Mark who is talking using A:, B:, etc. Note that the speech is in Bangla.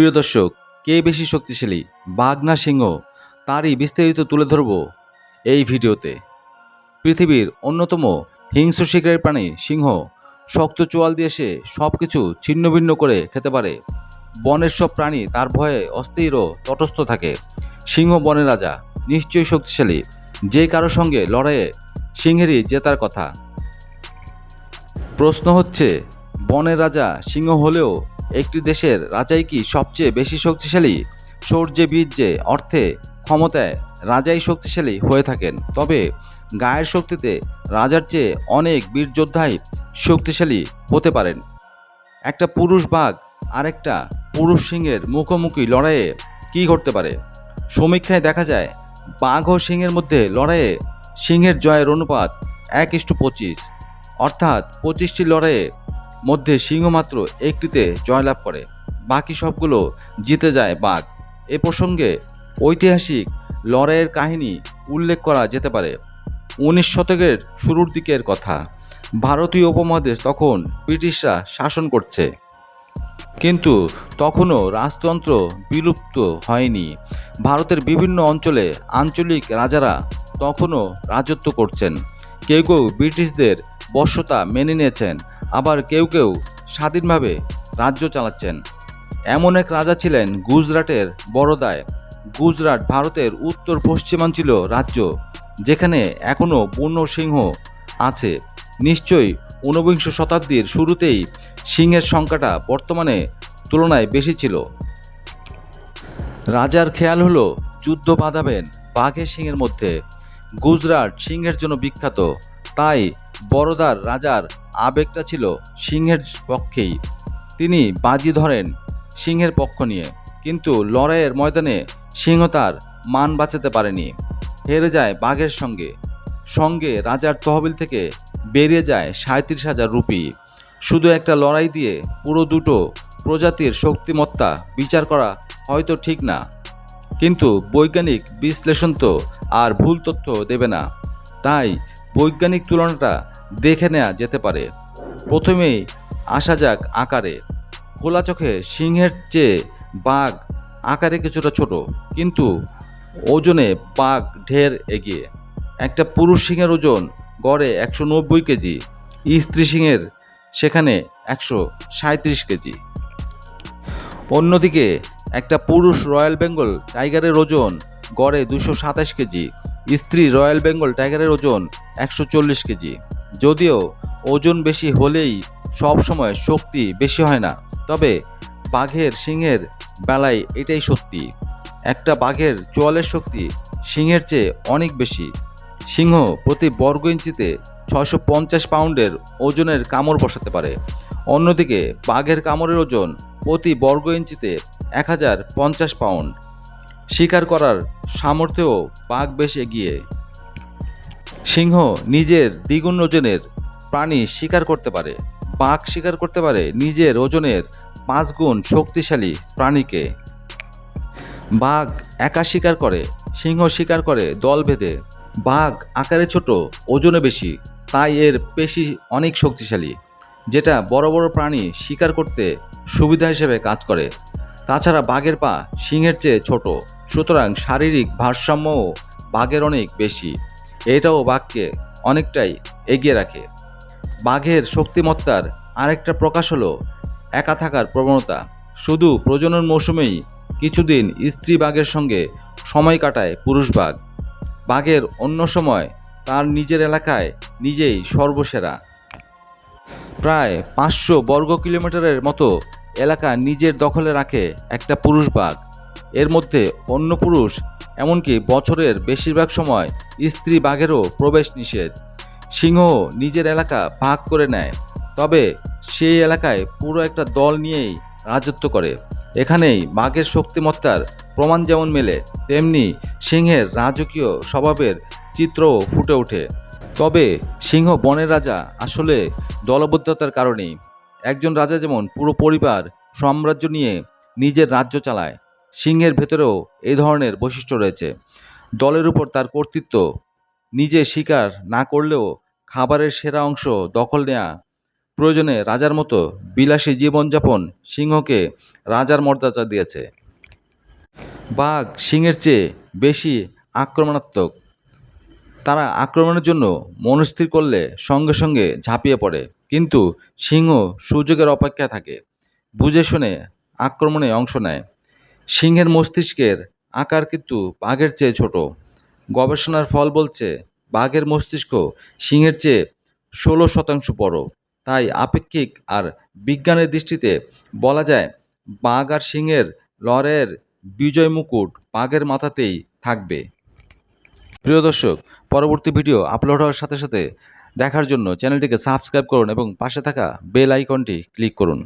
A: প্রিয় দর্শক, কে বেশি শক্তিশালী বাঘ না সিংহ? তারই বিস্তারিত তুলে ধরব এই ভিডিওতে। পৃথিবীর অন্যতম হিংস্র শিকারী প্রাণী সিংহ শক্ত চোয়াল দিয়ে সে সব কিছু ছিন্নভিন্ন করে খেতে পারে। বনের সব প্রাণী তার ভয়ে অস্থির ও তটস্থ থাকে। সিংহ বনের রাজা নিশ্চয়ই শক্তিশালী, যে কারও সঙ্গে লড়াইয়ে সিংহেরই জেতার কথা। প্রশ্ন হচ্ছে, বনের রাজা সিংহ হলেও একটি দেশের রাজাই কি সবচেয়ে বেশি শক্তিশালী? শৌর্যে বীর্যে, অর্থে, ক্ষমতায় রাজাই শক্তিশালী হয়ে থাকেন। তবে গায়ের শক্তিতে রাজার চেয়ে অনেক বীর যোদ্ধাই শক্তিশালী হতে পারেন। একটা পুরুষ বাঘ আরেকটা পুরুষ সিংহের মুখোমুখি লড়াইয়ে কী করতে পারে? সমীক্ষায় দেখা যায়, বাঘ ও সিংহের মধ্যে লড়াইয়ে সিংহের জয়ের অনুপাত এক ইস্টু পঁচিশ। অর্থাৎ পঁচিশটি লড়াইয়ে মধ্যে সিংহ মাত্র একটিতে জয়লাভ করে। বাকি সবগুলো জিতে যায় বাঘ। এ প্রসঙ্গে ঐতিহাসিক লড়াইয়ের কাহিনী উল্লেখ করা যেতে পারে। উনিশ শতকের শুরুর দিকের কথা। ভারতীয় উপমহাদেশ তখন ব্রিটিশরা শাসন করছে। কিন্তু তখনও রাজতন্ত্র বিলুপ্ত হয়নি। ভারতের বিভিন্ন অঞ্চলে আঞ্চলিক রাজারা তখনও রাজত্ব করছেন। কেউ কেউ ব্রিটিশদের বশ্যতা মেনে নিয়েছেন। আবার কেউ কেউ স্বাধীনভাবে রাজ্য চালাচ্ছেন। এমন এক রাজা ছিলেন গুজরাটের বড়দায় গুজরাট ভারতের উত্তর পশ্চিমাঞ্চল রাজ্য, যেখানে এখনও বন্য সিংহ আছে। নিশ্চয়ই ঊনবিংশ শতাব্দীর শুরুতেই সিংহের সংখ্যাটা বর্তমানে তুলনায় বেশি ছিল। রাজার খেয়াল হলো যুদ্ধ বাঁধাবেন বাঘের সিংহের মধ্যে। গুজরাট সিংহের জন্য বিখ্যাত, তাই বড়দার রাজার আবেগটা ছিল সিংহের পক্ষেই। তিনি বাজি ধরেন সিংহের পক্ষ নিয়ে, কিন্তু লড়াইয়ের ময়দানে সিংহ তার মান বাঁচাতে পারেনি। হেরে যায় বাঘের সঙ্গে। সঙ্গে রাজার তহবিল থেকে বেরিয়ে যায় সাঁত্রিশ হাজার রুপি। শুধু একটা লড়াই দিয়ে পুরো দুটো প্রজাতির শক্তিমত্তা বিচার করা হয়তো ঠিক না। কিন্তু বৈজ্ঞানিক বিশ্লেষণ তো আর ভুল তথ্য দেবে না। তাই বৈজ্ঞানিক তুলনাটা দেখে নেওয়া যেতে পারে। প্রথমেই আসা যাক আকারে। খোলা চোখে সিংহের চেয়ে বাঘ আকারে কিছুটা ছোট, কিন্তু ওজনে বাঘ ঢের এগিয়ে। একটা পুরুষ সিংহের ওজন গড়ে একশো নব্বই কেজি, স্ত্রী সিংহের সেখানে একশো সাঁত্রিশ কেজি। অন্যদিকে একটা পুরুষ রয়্যাল বেঙ্গল টাইগারের ওজন গড়ে দুশো সাতাশ কেজি স্ত্রী রয়্যাল বেঙ্গল টাইগারের ওজন একশো চল্লিশ কেজি। যদিও ওজন বেশি হলেই সব সময় শক্তি বেশি হয় না, তবে বাঘের সিংহের বেলায় এটাই সত্যি। একটা বাঘের চোয়ালের শক্তি সিংহের চেয়ে অনেক বেশি। সিংহ প্রতি বর্গ ইঞ্চিতে ছশো পঞ্চাশ পাউন্ডের ওজনের কামড় বসাতে পারে। অন্যদিকে বাঘের কামড়ের ওজন প্রতি বর্গ ইঞ্চিতে এক হাজার পঞ্চাশ পাউন্ড। শিকার করার সামর্থ্যও বাঘ বেশ এগিয়ে। সিংহ নিজের দ্বিগুণ ওজনের প্রাণী শিকার করতে পারে। বাঘ শিকার করতে পারে নিজের ওজনের পাঁচ গুণ শক্তিশালী প্রাণীকে। বাঘ একা শিকার করে, সিংহ শিকার করে দল ভেদে বাঘ আকারে ছোট, ওজনে বেশি, তাই এর পেশি অনেক শক্তিশালী, যেটা বড় বড় প্রাণী শিকার করতে সুবিধা হিসেবে কাজ করে। তাছাড়া বাঘের পা সিংহের চেয়ে ছোট। সুতরাং শারীরিক ভারসাম্যও বাঘের অনেক বেশি। এটাও বাঘকে অনেকটাই এগিয়ে রাখে। বাঘের শক্তিমত্তার আরেকটা প্রকাশ হলো একা থাকার প্রবণতা। শুধু প্রজনন মৌসুমেই কিছুদিন স্ত্রী বাঘের সঙ্গে সময় কাটায় পুরুষ বাঘ। বাঘের অন্য সময় তার নিজের এলাকায় নিজেই সর্বসেরা। প্রায় পাঁচশো বর্গ কিলোমিটারের মতো এলাকা নিজের দখলে রাখে একটা পুরুষ বাঘ। এর মধ্যে অন্য পুরুষ, এমনকি বছরের বেশিরভাগ সময় স্ত্রী বাঘেরও প্রবেশ নিষেধ। সিংহ নিজের এলাকা ভাগ করে নেয়। তবে সেই এলাকায় পুরো একটা দল নিয়েই রাজত্ব করে। এখানেই বাঘের শক্তিমত্তার প্রমাণ যেমন মেলে, তেমনি সিংহের রাজকীয় স্বভাবের চিত্রও ফুটে ওঠে। তবে সিংহ বনের রাজা আসলে দলবদ্ধতার কারণেই। একজন রাজা যেমন পুরো পরিবার সাম্রাজ্য নিয়ে নিজের রাজ্য চালায় সিংহের ভেতরেও এই ধরনের বৈশিষ্ট্য রয়েছে। দলের উপর তার কর্তৃত্ব, নিজে শিকার না করলেও খাবারের সেরা অংশ দখল নেয়া, প্রয়োজনে রাজার মতো বিলাসী জীবনযাপন সিংহকে রাজার মর্যাদা দিয়েছে। বাঘ সিংহের চেয়ে বেশি আক্রমণাত্মক। তারা আক্রমণের জন্য মনস্থির করলে সঙ্গে সঙ্গে ঝাঁপিয়ে পড়ে। কিন্তু সিংহ সুযোগের অপেক্ষা থাকে, বুঝে শুনে আক্রমণে অংশ নেয়। সিংহের মস্তিষ্কের আকার কিন্তু বাঘের চেয়ে ছোট। গবেষণার ফল বলছে, বাঘের মস্তিষ্ক সিংহের চেয়ে ষোলো শতাংশ বড়। তাই আপেক্ষিক আর বিজ্ঞানের দৃষ্টিতে বলা যায়, বাঘ আর সিংহের লড়াইয়ের বিজয় মুকুট বাঘের মাথাতেই থাকবে। প্রিয় দর্শক, পরবর্তী ভিডিও আপলোড হওয়ার সাথে সাথে দেখার জন্য চ্যানেলটিকে সাবস্ক্রাইব করুন এবং পাশে থাকা বেল আইকনটি ক্লিক করুন।